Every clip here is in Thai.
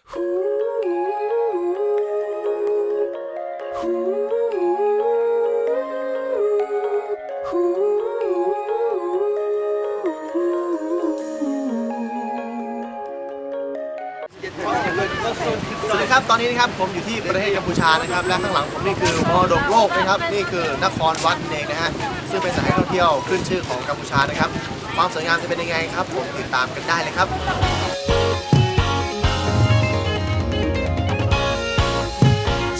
สวัสดีครับตอนนี้นะครับผมอยู่ที่ประเทศกัมพูชานะครับ และข้างหลังผมนี่คือมรดกโลกนะครับ นี่คือนครวัดนั่นเองนะฮะซึ่งเป็นสถานที่ท่องเที่ยวขึ้นชื่อของกัมพูชานะครับ ความสวยงามจะเป็นยังไงครับ ผมติดตามกันได้เลยครับ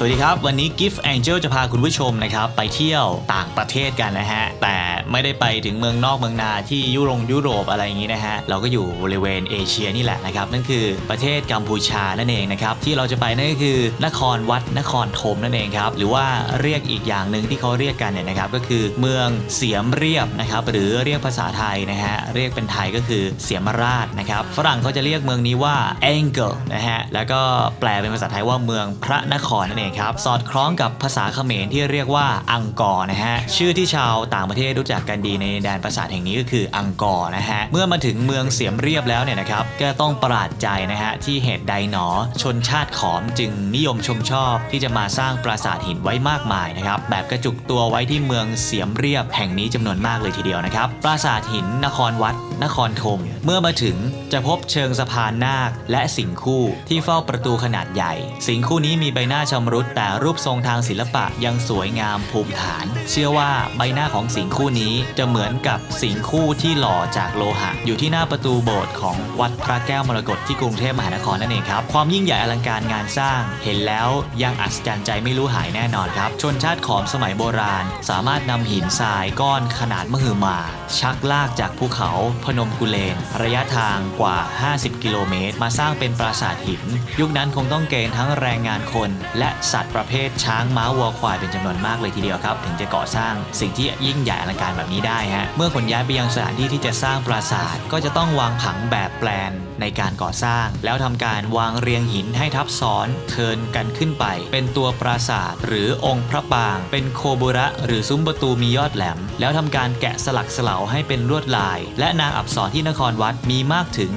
สวัสดีครับ วันนี้ Gift Angel จะพาคุณผู้ชมนะครับ ไปเที่ยวต่างประเทศกันนะฮะ แต่ไม่ได้ไปถึงเมืองนอกเมืองนาที่ยุโรปยุโรปอะไรอย่างนี้นะฮะ เราก็อยู่บริเวณเอเชียนี่แหละนะครับ นั่นคือประเทศกัมพูชานั่นเองนะครับ ที่เราจะไปนั่นก็คือนครวัดนครธมนั่นเองครับ หรือว่าเรียกอีกอย่างหนึ่งที่เขาเรียกกันเนี่ยนะครับ ก็คือเมืองเสียมเรียบนะครับ หรือเรียกภาษาไทยนะฮะ เรียกเป็นไทยก็คือเสียมราชนะครับ ฝรั่งเขาจะเรียกเมืองนี้ว่า Angel นะฮะ แล้วก็แปลเป็นภาษาไทยว่าเมืองพระนครนั่นเองครับสอดคล้องกับภาษาเขมรที่เรียกว่าอังกอร์นะฮะชื่อที่ชาวต่างประเทศรู้จักกันดีในแดนปราสาทแห่งนี้ก็คืออังกอร์นะฮะเมื่อมาถึงเมืองเสียมเรียบแล้วเนี่ยนะครับก็ต้องประหลาดใจนะฮะที่เหตุใดหนอ ชนชาติขอมจึงนิยมชมชอบ ที่จะมาสร้างปราสาทหินไว้มากมายนะครับแบบกระจุกตัวไว้ที่เมืองเสียมเรียบแห่งนี้จำนวนมากเลยทีเดียวนะครับปราสาทหินนครวัด นครธมเมื่อมาถึงจะพบเชิงสะพานนาค และสิงคู่ที่เฝ้าประตูขนาดใหญ่ สิงคู่นี้มีใบหน้าชำรุดแต่รูปทรงทางศิลปะยังสวยงามภูมิฐาน เชื่อว่าใบหน้าของสิงคู่นี้จะเหมือนกับสิงคู่ที่หล่อจากโลหะ อยู่ที่หน้าประตูโบสถ์ของวัดพระแก้วมรกตที่กรุงเทพมหานครนั่นเองครับ ความยิ่งใหญ่อลังการงานสร้าง เห็นแล้วยังอัศจรรย์ใจไม่รู้หายแน่นอนครับ ชนชาติขอมสมัยโบราณ สามารถนำหินทรายก้อนขนาดมหึมา ชักลากจากภูเขาพนมกุเลน ระยะทางกว่า 50 กิโลเมตร มาสร้างเป็นปราสาทหิน ยุคนั้นคงต้องเกณฑ์ทั้งแรงงานคนและสัตว์ประเภทช้างม้าวัวควายเป็นจำนวนมากเลยทีเดียวครับ ถึงจะก่อสร้างสิ่งที่ยิ่งใหญ่อลังการแบบนี้ได้ฮะ เมื่อขนย้ายไปยังสถานที่ที่จะสร้างปราสาทก็จะต้องวางผังแบบแปลนในการก่อสร้าง แล้วทำการวางเรียงหินให้ทับซ้อนเทินกันขึ้นไป เป็นตัวปราสาทหรือองค์พระปาง เป็นโคบุระ หรือซุ้มประตูมียอดแหลม แล้วทำการแกะสลักเสลาให้เป็นลวดลาย และนางอับสรที่นครวัดมีมากถึง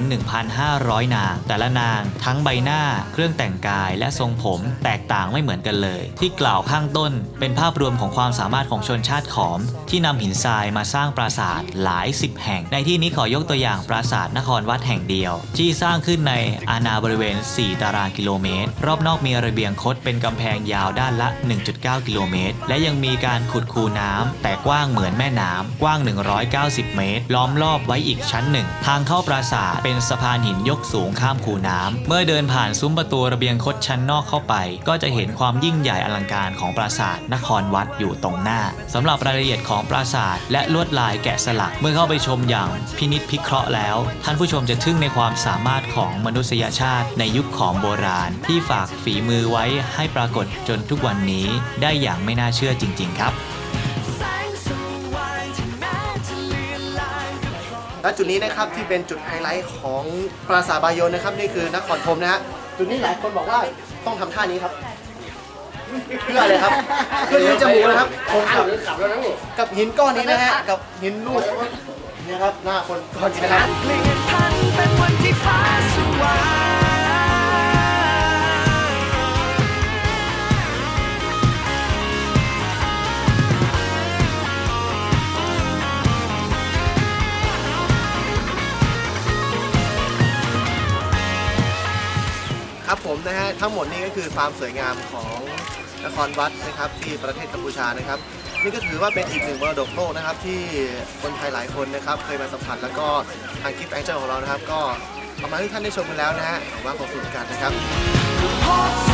1,500 นาง แต่ละนางทั้งใบหน้า เครื่องแต่งกายและทรงผม แตกต่างไม่เหมือนกันเลย ที่กล่าวข้างต้นเป็นภาพรวมของความสามารถของชนชาติขอม ที่นำหินทรายมาสร้างปราสาทหลายสิบแห่ง ในที่นี้ขอยกตัวอย่างปราสาทนครวัดแห่งเดียว ที่สร้างขึ้นในอาณาบริเวณ 4 ตารางกิโลเมตร รอบนอกมีระเบียงคดเป็นกำแพงยาวด้านละ 1.9 กิโลเมตร และยังมีการขุดคูน้ำแต่กว้างเหมือนแม่น้ำกว้าง 190 เมตร ล้อมรอบไว้อีกชั้นหนึ่ง ทางเข้าปราสาทเป็นสะพานหินยกสูงข้ามคูน้ำเมื่อเดินผ่านซุ้มประตูระเบียงคดชั้นนอกเข้าไป ก็จะเห็นความยิ่งใหญ่อลังการของปราสาทนครวัดอยู่ตรงหน้าสำหรับรายละเอียดของปราสาทและลวดลายแกะสลักเมื่อเข้าไปชมอย่างพินิษพิเคราะห์แล้ว ท่านผู้ชมจะทึ่งในความสามารถของมนุษยชาติในยุคของโบราณ ที่ฝากฝีมือไว้ให้ปรากฏจนทุกวันนี้ได้อย่างไม่น่าเชื่อจริง ๆ ครับและจุดนี้นะครับที่เป็นจุดไฮไลท์ของปราสาทบายนนะครับนี่คือนครธมนะฮะจุดนี้หลายคนบอกว่าต้องทำท่านี้ครับ เพื่ออะไรครับเพื่อเลี้ยงจมูกนะครับคนขับขับแล้วนะกับหินก้อนนี้นะฮะกับหินลูกเนี่ยครับหน้าคนก้อนนี้นะครับ ครับผมนะฮะทั้งหมดนี้ก็คือความสวยงามของนครวัดนะครับที่ประเทศกัมพูชานะครับ นี่ก็ถือว่าเป็นอีกหนึ่งมรดกโลกนะครับ ที่คนไทยหลายคนนะครับ เคยมาสัมผัสแล้วก็ทางคลิปแองเจิลของเรานะครับ ก็เอามาให้ท่านได้ชมกันแล้วนะฮะหวังว่าคงสนุกกันนะครับ